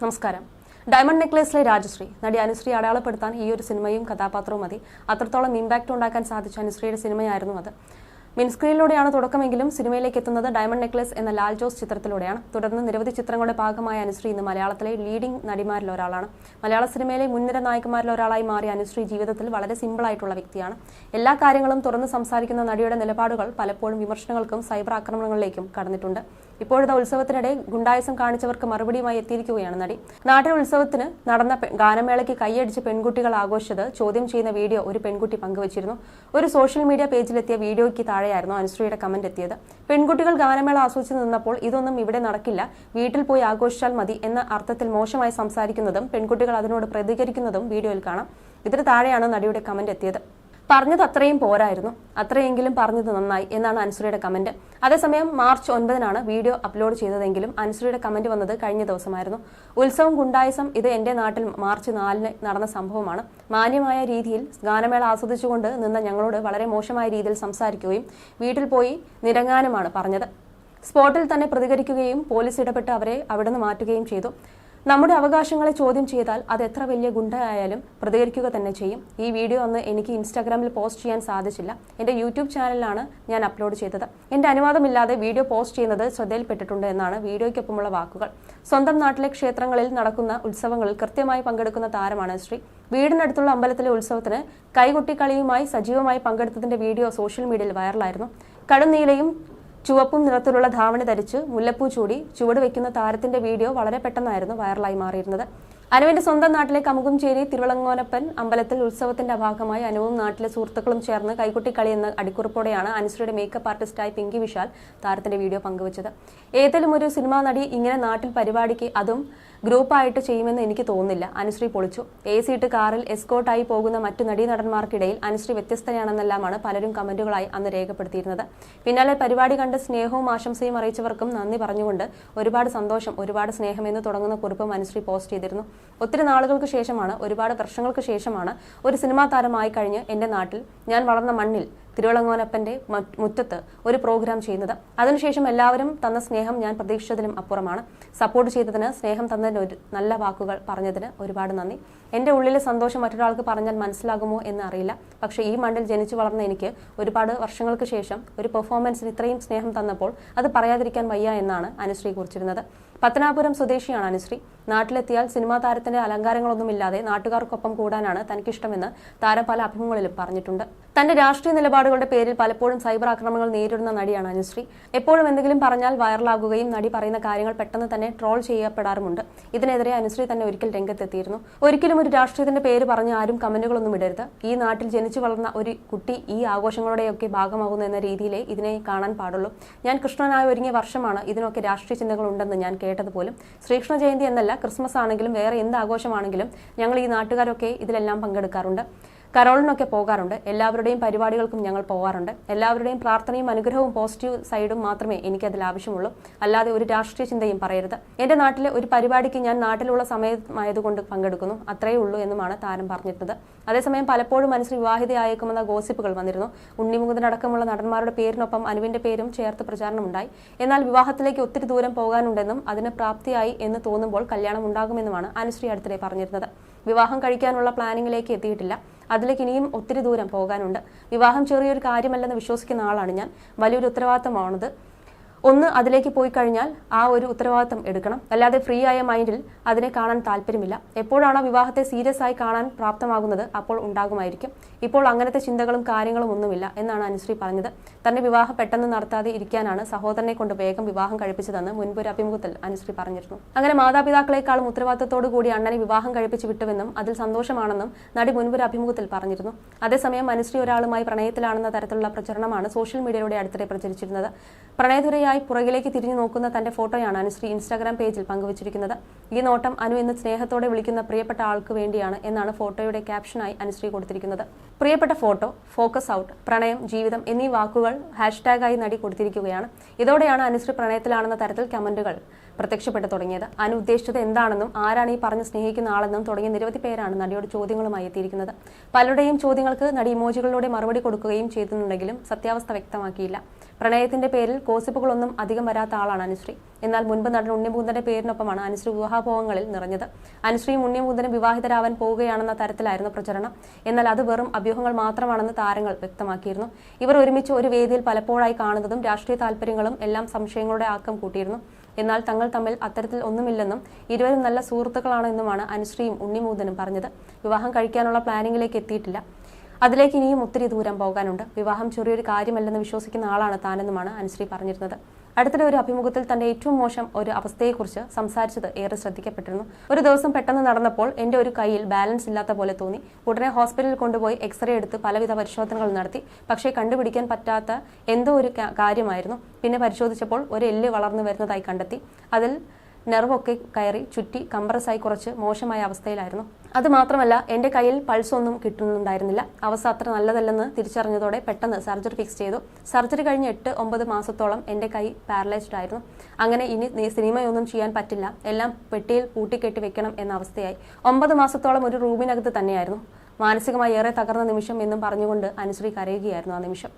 നമസ്കാരം. ഡയമണ്ട് നെക്ലേസിലെ രാജശ്രീ നടി അനുശ്രീ അടയാളപ്പെടുത്താൻ ഈ ഒരു സിനിമയും കഥാപാത്രവും മതി. അത്രത്തോളം ഇമ്പാക്റ്റ് ഉണ്ടാക്കാൻ സാധിച്ച അനുശ്രീയുടെ സിനിമയായിരുന്നു അത്. മിൻസ്ക്രീനിലൂടെയാണ് തുടക്കമെങ്കിലും സിനിമയിലേക്ക് എത്തുന്നത് ഡയമണ്ട് നെക്ലേസ് എന്ന ലാൽ ജോസ് ചിത്രത്തിലൂടെയാണ്. തുടർന്ന് നിരവധി ചിത്രങ്ങളുടെ ഭാഗമായ അനുശ്രീ ഇന്ന് മലയാളത്തിലെ ലീഡിംഗ് നടിമാരിൽ ഒരാളാണ്. മലയാള സിനിമയിലെ മുൻനിര നായകന്മാരിൽ ഒരാളായി മാറിയ അനുശ്രീ ജീവിതത്തിൽ വളരെ സിമ്പിളായിട്ടുള്ള വ്യക്തിയാണ്. എല്ലാ കാര്യങ്ങളും തുറന്ന് സംസാരിക്കുന്ന നടിയുടെ നിലപാടുകൾ പലപ്പോഴും വിമർശനങ്ങൾക്കും സൈബർ ആക്രമണങ്ങളിലേക്കും കടന്നിട്ടുണ്ട്. ഇപ്പോഴത്തെ ഉത്സവത്തിനിടെ ഗുണ്ടായസം കാണിച്ചവർക്ക് മറുപടിയുമായി എത്തിയിരിക്കുകയാണ് നടി. നാട്ടിൽ ഉത്സവത്തിന് നടന്ന ഗാനമേളയ്ക്ക് കൈയടിച്ച് പെൺകുട്ടികൾ ആഘോഷിച്ചത് ചോദ്യം ചെയ്യുന്ന വീഡിയോ ഒരു പെൺകുട്ടി പങ്കുവച്ചിരുന്നു. ഒരു സോഷ്യൽ മീഡിയ പേജിലെത്തിയ വീഡിയോയ്ക്ക് താഴെയായിരുന്നു അനുശ്രീയുടെ കമന്റ് എത്തിയത്. പെൺകുട്ടികൾ ഗാനമേള ആസ്വദിച്ച് നിന്നപ്പോൾ ഇതൊന്നും ഇവിടെ നടക്കില്ല വീട്ടിൽ പോയി ആഘോഷിച്ചാൽ മതി എന്ന അർത്ഥത്തിൽ മോശമായി സംസാരിക്കുന്നതും പെൺകുട്ടികൾ അതിനോട് പ്രതികരിക്കുന്നതും വീഡിയോയിൽ കാണാം. ഇതിന് താഴെയാണ് നടിയുടെ കമന്റ് എത്തിയത്. പറഞ്ഞത് അത്രയും പോരായിരുന്നു. അത്രയെങ്കിലും പറഞ്ഞത് നന്നായി എന്നാണ് അനുശ്രീയുടെ കമന്റ് അതേസമയം മാർച്ച് ഒൻപതിനാണ് വീഡിയോ അപ്ലോഡ് ചെയ്തതെങ്കിലും അനുശ്രീയുടെ കമന്റ് വന്നത് കഴിഞ്ഞ ദിവസമായിരുന്നു. ഉത്സവം ഗുണ്ടായസം ഇത് എന്റെ നാട്ടിൽ മാർച്ച് നാലിന് നടന്ന സംഭവമാണ്. മാന്യമായ രീതിയിൽ ഗാനമേള ആസ്വദിച്ചുകൊണ്ട് നിന്ന ഞങ്ങളോട് വളരെ മോശമായ രീതിയിൽ സംസാരിക്കുകയും വീട്ടിൽ പോയി നിരങ്ങാനുമാണ് പറഞ്ഞത്. സ്പോട്ടിൽ തന്നെ പ്രതികരിക്കുകയും പോലീസ് ഇടപെട്ട് അവരെ അവിടുന്ന് മാറ്റുകയും ചെയ്തു. നമ്മുടെ അവകാശങ്ങളെ ചോദ്യം ചെയ്താൽ അത് എത്ര വലിയ ഗുണ്ടയായാലും പ്രതികരിക്കുക തന്നെ ചെയ്യും. ഈ വീഡിയോ ഒന്ന് എനിക്ക് ഇൻസ്റ്റാഗ്രാമിൽ പോസ്റ്റ് ചെയ്യാൻ സാധിച്ചില്ല. എന്റെ യൂട്യൂബ് ചാനലിലാണ് ഞാൻ അപ്ലോഡ് ചെയ്തത്. എന്റെ അനുവാദമില്ലാതെ വീഡിയോ പോസ്റ്റ് ചെയ്യുന്നത് ശ്രദ്ധയിൽപ്പെട്ടിട്ടുണ്ട് എന്നാണ് വീഡിയോയ്ക്കൊപ്പമുള്ള വാക്കുകൾ. സ്വന്തം നാട്ടിലെ ക്ഷേത്രങ്ങളിൽ നടക്കുന്ന ഉത്സവങ്ങളിൽ കൃത്യമായി പങ്കെടുക്കുന്ന താരമാണ് ശ്രീ. വീടിനടുത്തുള്ള അമ്പലത്തിലെ ഉത്സവത്തിന് കൈകൊട്ടിക്കളിയുമായി സജീവമായി പങ്കെടുത്തതിന്റെ വീഡിയോ സോഷ്യൽ മീഡിയയിൽ വൈറലായിരുന്നു. കടുന്നീലയും ചുവപ്പും നിറത്തിലുള്ള ധാവണി ധരിച്ച് മുല്ലപ്പൂ ചൂടി ചുവട് വെക്കുന്ന താരത്തിന്റെ വീഡിയോ വളരെ പെട്ടെന്നായിരുന്നു വൈറലായി മാറിയിരുന്നത്. അനുവിന്റെ സ്വന്തം നാട്ടിലെ കമുകുംചേരി തിരുവളങ്ങോനപ്പൻ അമ്പലത്തിൽ ഉത്സവത്തിന്റെ ഭാഗമായി അനുവും നാട്ടിലെ സുഹൃത്തുക്കളും ചേർന്ന് കൈകുട്ടിക്കളി എന്ന അടിക്കുറിപ്പോടെയാണ് അനുശ്രീയുടെ മേക്കപ്പ് ആർട്ടിസ്റ്റായി പിങ്കി വിശാൽ താരത്തിന്റെ വീഡിയോ പങ്കുവച്ചത്. ഏതെങ്കിലും ഒരു സിനിമാ നടി ഇങ്ങനെ നാട്ടിൽ പരിപാടിക്ക് അതും ഗ്രൂപ്പായിട്ട് ചെയ്യുമെന്ന് എനിക്ക് തോന്നുന്നില്ല. അനുശ്രീ പൊളിച്ചു. എ സീട്ട് കാറിൽ എസ്കോട്ടായി പോകുന്ന മറ്റു നടീനടന്മാർക്കിടയിൽ അനുശ്രീ വ്യത്യസ്തയാണെന്നെല്ലാമാണ് പലരും കമന്റുകളായി അന്ന് രേഖപ്പെടുത്തിയിരുന്നത്. പിന്നാലെ പരിപാടി കണ്ട് സ്നേഹവും ആശംസയും അറിയിച്ചവർക്കും നന്ദി പറഞ്ഞുകൊണ്ട് ഒരുപാട് സന്തോഷം ഒരുപാട് സ്നേഹമെന്ന് തുടങ്ങുന്ന കുറിപ്പും അനുശ്രീ പോസ്റ്റ് ചെയ്തിരുന്നു. ഒത്തിരി നാളുകൾക്ക് ശേഷമാണ് ഒരുപാട് വർഷങ്ങൾക്ക് ശേഷമാണ് ഒരു സിനിമാ താരമായി കഴിഞ്ഞ് എന്റെ നാട്ടിൽ ഞാൻ വളർന്ന മണ്ണിൽ തിരുവളങ്ങോനപ്പന്റെ മുറ്റത്ത് ഒരു പ്രോഗ്രാം ചെയ്യുന്നത്. അതിനുശേഷം എല്ലാവരും തന്ന സ്നേഹം ഞാൻ പ്രതീക്ഷിച്ചതിലും അപ്പുറമാണ്. സപ്പോർട്ട് ചെയ്തതിന് സ്നേഹം തന്നതിന് ഒരു നല്ല വാക്കുകൾ പറഞ്ഞതിന് ഒരുപാട് നന്ദി. എന്റെ ഉള്ളിലെ സന്തോഷം മറ്റൊരാൾക്ക് പറഞ്ഞാൽ മനസ്സിലാകുമോ എന്ന് അറിയില്ല. പക്ഷേ ഈ മണ്ണിൽ ജനിച്ചു വളർന്ന എനിക്ക് ഒരുപാട് വർഷങ്ങൾക്ക് ശേഷം ഒരു പെർഫോമൻസിന് ഇത്രയും സ്നേഹം തന്നപ്പോൾ അത് പറയാതിരിക്കാൻ വയ്യ എന്നാണ് അനുശ്രീ കുറിച്ചിരുന്നത്. പത്തനാപുരം സ്വദേശിയാണ് അനുശ്രീ. നാട്ടിലെത്തിയാൽ സിനിമാ താരത്തിന്റെ അലങ്കാരങ്ങളൊന്നുമില്ലാതെ നാട്ടുകാർക്കൊപ്പം കൂടാനാണ് തനിക്കിഷ്ടമെന്ന് താരം പല അഭിമുഖങ്ങളിലും പറഞ്ഞിട്ടുണ്ട്. തന്റെ രാഷ്ട്രീയ നിലപാടുകളുടെ പേരിൽ പലപ്പോഴും സൈബർ ആക്രമണങ്ങൾ നേരിടുന്ന നടിയാണ് അനുശ്രീ. എപ്പോഴും എന്തെങ്കിലും പറഞ്ഞാൽ വൈറലാകുകയും നടി പറയുന്ന കാര്യങ്ങൾ പെട്ടെന്ന് തന്നെ ട്രോൾ ചെയ്യപ്പെടാറുമുണ്ട്. ഇതിനെതിരെ അനുശ്രീ തന്നെ ഒരിക്കൽ രംഗത്തെത്തിയിരുന്നു. ഒരിക്കലും ഒരു രാഷ്ട്രീയത്തിന്റെ പേര് പറഞ്ഞ് ആരും കമന്റുകളൊന്നും ഇടരുത്. ഈ നാട്ടിൽ ജനിച്ചു വളർന്ന ഒരു കുട്ടി ഈ ആഘോഷങ്ങളുടെയൊക്കെ ഭാഗമാകുന്നു എന്ന രീതിയിലേ ഇതിനെ കാണാൻ പാടുള്ളൂ. ഞാൻ കൃഷ്ണനായി ഒരുങ്ങിയ വർഷമാണ് ഇതിനൊക്കെ രാഷ്ട്രീയ ചിന്തകൾ ഉണ്ടെന്ന് ഞാൻ കേട്ടത് പോലും ശ്രീകൃഷ്ണ ജയന്തി എന്നല്ല ക്രിസ്മസ് ആണെങ്കിലും വേറെ എന്ത് ആഘോഷമാണെങ്കിലും ഞങ്ങൾ ഈ നാട്ടുകാരൊക്കെ ഇതിലെല്ലാം പങ്കെടുക്കാറുണ്ട്. കരോളിനൊക്കെ പോകാറുണ്ട്. എല്ലാവരുടെയും പരിപാടികൾക്കും ഞങ്ങൾ പോകാറുണ്ട്. എല്ലാവരുടെയും പ്രാർത്ഥനയും അനുഗ്രഹവും പോസിറ്റീവ് സൈഡും മാത്രമേ എനിക്കതിൽ ആവശ്യമുള്ളൂ. അല്ലാതെ ഒരു രാഷ്ട്രീയ ചിന്തയും പറയരുത്. എന്റെ നാട്ടിലെ ഒരു പരിപാടിക്ക് ഞാൻ നാട്ടിലുള്ള സമയമായതുകൊണ്ട് പങ്കെടുക്കുന്നു. അത്രയേ ഉള്ളൂ എന്നുമാണ് താരം പറഞ്ഞിരുന്നത്. അതേസമയം പലപ്പോഴും മനസ്സിൽ വിവാഹിതയായേക്കുമെന്ന ഗോസിപ്പുകൾ വന്നിരുന്നു. ഉണ്ണിമുകുന്ദനടക്കമുള്ള നടന്മാരുടെ പേരിനൊപ്പം അനുവിന്റെ പേരും ചേർത്ത് പ്രചാരണമുണ്ടായി. എന്നാൽ വിവാഹത്തിലേക്ക് ഒത്തിരി ദൂരം പോകാനുണ്ടെന്നും അതിന് പ്രാപ്തിയായി എന്ന് തോന്നുമ്പോൾ കല്യാണം ഉണ്ടാകുമെന്നുമാണ് അനുശ്രീ അടുത്തിടെ പറഞ്ഞിരുന്നത്. വിവാഹം കഴിക്കാനുള്ള പ്ലാനിങ്ങിലേക്ക് എത്തിയിട്ടില്ല. അതിലേക്ക് ഇനിയും ഒത്തിരി ദൂരം പോകാനുണ്ട്. വിവാഹം ചെറിയൊരു കാര്യമല്ലെന്ന് വിശ്വസിക്കുന്ന ആളാണ് ഞാൻ. വലിയൊരു ഉത്തരവാദിത്തമാണത്. ഒന്ന് അതിലേക്ക് പോയി കഴിഞ്ഞാൽ ആ ഒരു ഉത്തരവാദിത്തം എടുക്കണം. അല്ലാതെ ഫ്രീ ആയ മൈൻഡിൽ അതിനെ കാണാൻ താല്പര്യമില്ല. എപ്പോഴാണോ വിവാഹത്തെ സീരിയസ് ആയി കാണാൻ പ്രാപ്തമാകുന്നത് അപ്പോൾ ഉണ്ടാകുമായിരിക്കും. ഇപ്പോൾ അങ്ങനത്തെ ചിന്തകളും കാര്യങ്ങളും ഒന്നുമില്ല എന്നാണ് അനുശ്രീ പറഞ്ഞത്. തന്റെ വിവാഹം പെട്ടെന്ന് നടത്താതെ ഇരിക്കാനാണ് സഹോദരനെ കൊണ്ട് വേഗം വിവാഹം കഴിപ്പിച്ചതെന്ന് മുൻപ് ഒരു അഭിമുഖത്തിൽ അനുശ്രീ പറഞ്ഞിരുന്നു. അങ്ങനെ മാതാപിതാക്കളെക്കാളും ഉത്തരവാദിത്തത്തോടു കൂടി അണ്ണനെ വിവാഹം കഴിപ്പിച്ചു വിട്ടുവെന്നും അതിൽ സന്തോഷമാണെന്നും നടി മുൻപൊരു അഭിമുഖത്തിൽ പറഞ്ഞിരുന്നു. അതേസമയം അനുശ്രീ ഒരാളുമായി പ്രണയത്തിലാണെന്ന തരത്തിലുള്ള പ്രചരണമാണ് സോഷ്യൽ മീഡിയയിലൂടെ അടുത്തിടെ പ്രചരിച്ചിരുന്നത്. പ്രണയതുരയായി പുറകിലേക്ക് തിരിഞ്ഞു നോക്കുന്ന തന്റെ ഫോട്ടോയാണ് അനുശ്രീ ഇൻസ്റ്റാഗ്രാം പേജിൽ പങ്കുവച്ചിരിക്കുന്നത്. ഈ നോട്ടം അനു എന്ന് സ്നേഹത്തോടെ വിളിക്കുന്ന പ്രിയപ്പെട്ട ആൾക്ക് വേണ്ടിയാണ് എന്നാണ് ഫോട്ടോയുടെ ക്യാപ്ഷനായി അനുശ്രീ കൊടുത്തിരിക്കുന്നത്. പ്രിയപ്പെട്ട ഫോട്ടോ ഫോക്കസ് ഔട്ട് പ്രണയം ജീവിതം എന്നീ വാക്കുകൾ ഹാഷ്ടാഗായി നടി കൊടുത്തിരിക്കുകയാണ്. ഇതോടെയാണ് അനുശ്രീ പ്രണയത്തിലാണെന്ന തരത്തിൽ കമന്റുകൾ പ്രത്യക്ഷപ്പെട്ടു തുടങ്ങിയത്. അനു ഉദ്ദേശിച്ചത് എന്താണെന്നും ആരാണ് ഈ പറഞ്ഞ് സ്നേഹിക്കുന്ന ആളെന്നും തുടങ്ങിയ നിരവധി പേരാണ് നടിയോട് ചോദ്യങ്ങളുമായി എത്തിയിരിക്കുന്നത്. പലരുടെയും ചോദ്യങ്ങൾക്ക് നടി ഇമോജികളിലൂടെ മറുപടി കൊടുക്കുകയും ചെയ്തിട്ടുണ്ടെങ്കിലും സത്യാവസ്ഥ വ്യക്തമാക്കിയില്ല. പ്രണയത്തിന്റെ പേരിൽ കോസിപ്പുകളൊന്നും അധികം വരാത്ത ആളാണ് അനുശ്രീ. എന്നാൽ മുൻപ് നടൻ ഉണ്ണിമൂന്തന്റെ പേരിനൊപ്പമാണ് അനുശ്രീ വിവാഹഭോഗങ്ങളിൽ നിറഞ്ഞത്. അനുശ്രീയും ഉണ്ണിമൂന്തനും വിവാഹിതരാവാൻ പോവുകയാണെന്ന തരത്തിലായിരുന്നു പ്രചരണം. എന്നാൽ അത് വെറും അഭ്യൂഹങ്ങൾ മാത്രമാണെന്ന് താരങ്ങൾ വ്യക്തമാക്കിയിരുന്നു. ഇവർ ഒരുമിച്ച് ഒരു വേദിയിൽ പലപ്പോഴായി കാണുന്നതും രാഷ്ട്രീയ താല്പര്യങ്ങളും എല്ലാം സംശയങ്ങളുടെ ആക്കം കൂട്ടിയിരുന്നു. എന്നാൽ തങ്ങൾ തമ്മിൽ അത്തരത്തിൽ ഒന്നുമില്ലെന്നും ഇരുവരും നല്ല സുഹൃത്തുക്കളാണെന്നുമാണ് അനുശ്രീയും ഉണ്ണിമൂന്തനും പറഞ്ഞത്. വിവാഹം കഴിക്കാനുള്ള പ്ലാനിങ്ങിലേക്ക് എത്തിയിട്ടില്ല. അതിലേക്ക് ഇനിയും ഒത്തിരി ദൂരം പോകാനുണ്ട്. വിവാഹം ചെറിയൊരു കാര്യമല്ലെന്ന് വിശ്വസിക്കുന്ന ആളാണ് താനെന്നുമാണ് അനുശ്രീ പറഞ്ഞിരുന്നത്. അടുത്തിടെ ഒരു അഭിമുഖത്തിൽ തന്റെ ഏറ്റവും മോശം ഒരു അവസ്ഥയെക്കുറിച്ച് സംസാരിച്ചത് ഏറെ ശ്രദ്ധിക്കപ്പെട്ടിരുന്നു. ഒരു ദിവസം പെട്ടെന്ന് നടന്നപ്പോൾ എന്റെ ഒരു കയ്യിൽ ബാലൻസ് ഇല്ലാത്ത പോലെ തോന്നി. ഉടനെ ഹോസ്പിറ്റലിൽ കൊണ്ടുപോയി എക്സ്റേ എടുത്ത് പലവിധ പരിശോധനകൾ നടത്തി. പക്ഷേ കണ്ടുപിടിക്കാൻ പറ്റാത്ത എന്തോ ഒരു കാര്യമായിരുന്നു. പിന്നെ പരിശോധിച്ചപ്പോൾ ഒരു എല്ല് വളർന്നു വരുന്നതായി കണ്ടെത്തി. അതിൽ നെർവൊക്കെ കയറി ചുറ്റി കംപ്രസായി കുറച്ച് മോശമായ അവസ്ഥയിലായിരുന്നു. അത് മാത്രമല്ല എന്റെ കയ്യിൽ പൾസ് ഒന്നും കിട്ടുന്നുണ്ടായിരുന്നില്ല. അവസ്ഥ അത്ര നല്ലതല്ലെന്ന് തിരിച്ചറിഞ്ഞതോടെ പെട്ടെന്ന് സർജറി ഫിക്സ് ചെയ്തു. സർജറി കഴിഞ്ഞ് എട്ട് ഒമ്പത് മാസത്തോളം എന്റെ കൈ പാരലൈസ്ഡ് ആയിരുന്നു. അങ്ങനെ ഇനി സിനിമയൊന്നും ചെയ്യാൻ പറ്റില്ല. എല്ലാം പെട്ടിയിൽ പൂട്ടിക്കെട്ടി വെക്കണം എന്ന അവസ്ഥയായി. ഒമ്പത് മാസത്തോളം ഒരു റൂമിനകത്ത് തന്നെയായിരുന്നു. മാനസികമായി ഏറെ തകർന്ന നിമിഷം എന്നും പറഞ്ഞുകൊണ്ട് അനുശ്രീ കരയുകയായിരുന്നു ആ നിമിഷം.